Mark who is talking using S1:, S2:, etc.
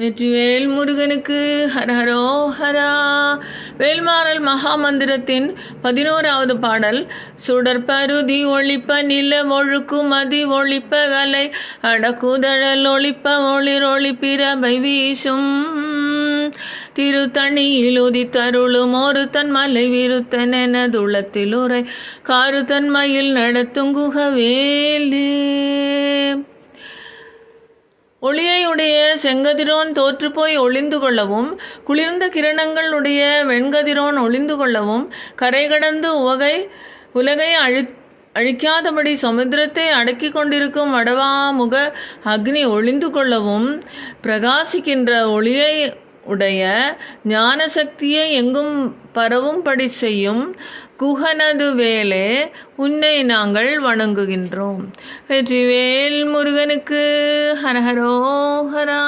S1: வெற்றிவேல் முருகனுக்கு ஹரஹரோ ஹரா வேல்மாறல் மகாமந்திரத்தின் பதினோராவது பாடல் சுடற்பருதி ஒழிப்ப நில ஒழுக்கு மதி ஒழிப்ப கலை அடக்குதழல் ஒழிப்ப ஒளிர் ஒளிப்பிரபை வீசும். திருத்தணியில் உதித்தருளும் ஒரு தன் மலை விருத்தன் எனதுளத்தில் உரை காரு தன்மையில் நடத்தும் குகவேலே. ஒளியையுடைய செங்கதிரோன் தோற்றுப்போய் ஒளிந்து கொள்ளவும் குளிர்ந்த கிரணங்களுடைய வெண்கதிரோன் ஒளிந்து கொள்ளவும் கரை கடந்து உவகை உலகை அழி அழிக்காதபடி சமுத்திரத்தை அடக்கி கொண்டிருக்கும் வடவாமுக அக்னி ஒளிந்து கொள்ளவும் பிரகாசிக்கின்ற ஒளியை உடைய ஞான சக்தியை எங்கும் பரவும்படி செய்யும் குகனது வேலே உன்னை நாங்கள் வணங்குகின்றோம். வெற்றிவேல் முருகனுக்கு ஹரஹரோ ஹரா.